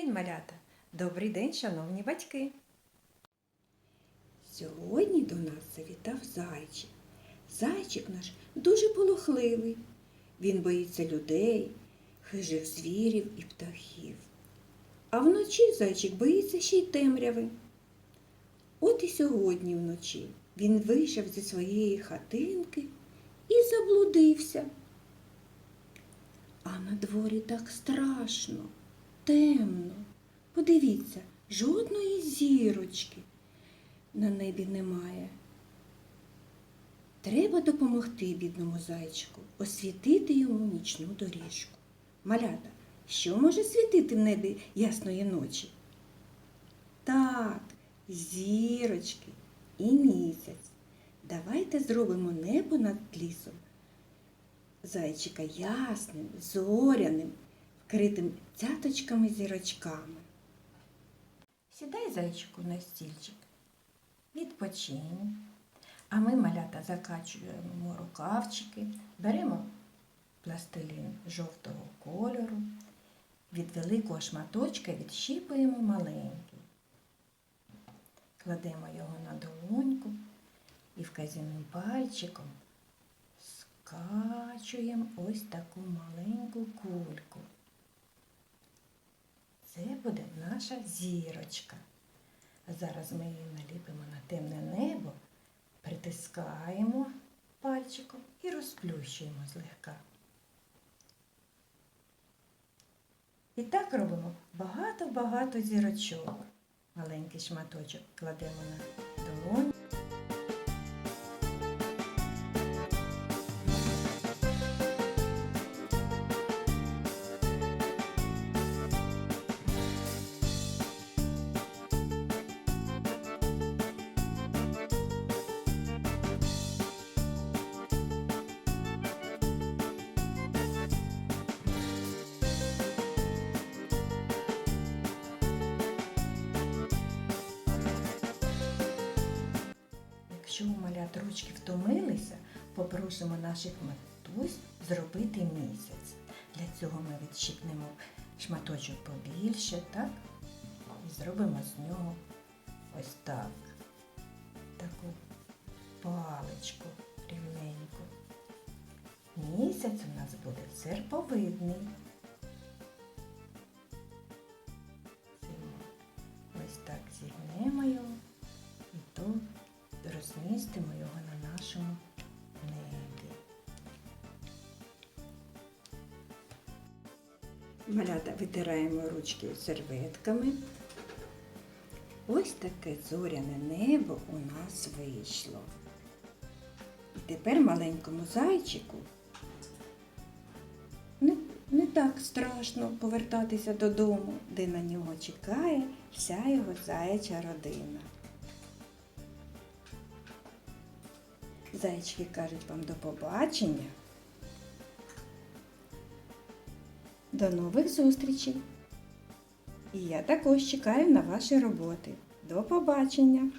день, малята! Добрий день, шановні батьки! Сьогодні до нас завітав зайчик. Зайчик наш дуже полохливий. Він боїться людей, хижих звірів і птахів. А вночі зайчик боїться ще й темряви. От і сьогодні вночі він вийшов зі своєї хатинки і заблудився. А на дворі так страшно, темно. Подивіться, жодної зірочки на небі немає. Треба допомогти бідному зайчику, освітити йому нічну доріжку. Малята, що може світити в небі ясної ночі? Так, зірочки і місяць. Давайте зробимо небо над лісом. Зайчика ясним, зоряним, вкритим цяточками зірочками. Сідай зайчику на стільчик, відпочинь. А ми, малята, закачуємо рукавчики, беремо пластилін жовтого кольору, від великого шматочка відщіпуємо маленький. Кладемо його на долоньку і вказівним пальчиком скачуємо ось таку маленьку кульку. Це буде наша зірочка. Зараз ми її наліпимо на темне небо, притискаємо пальчиком і розплющуємо злегка. І так робимо багато-багато зірочок. Маленький шматочок кладемо на долоню. Якщо малят ручки втомилися, попросимо наших матусь зробити місяць. Для цього ми відщипнемо шматочок побільше, так? І зробимо з нього ось так. Таку паличку рівненьку. Місяць у нас буде серповидний. Малята витираємо ручки серветками. Ось таке зоряне небо у нас вийшло. І тепер маленькому зайчику не, не так страшно повертатися додому, де на нього чекає вся його заяча родина. Зайчики кажуть вам до побачення. До нових зустрічей! І я також чекаю на ваші роботи. До побачення!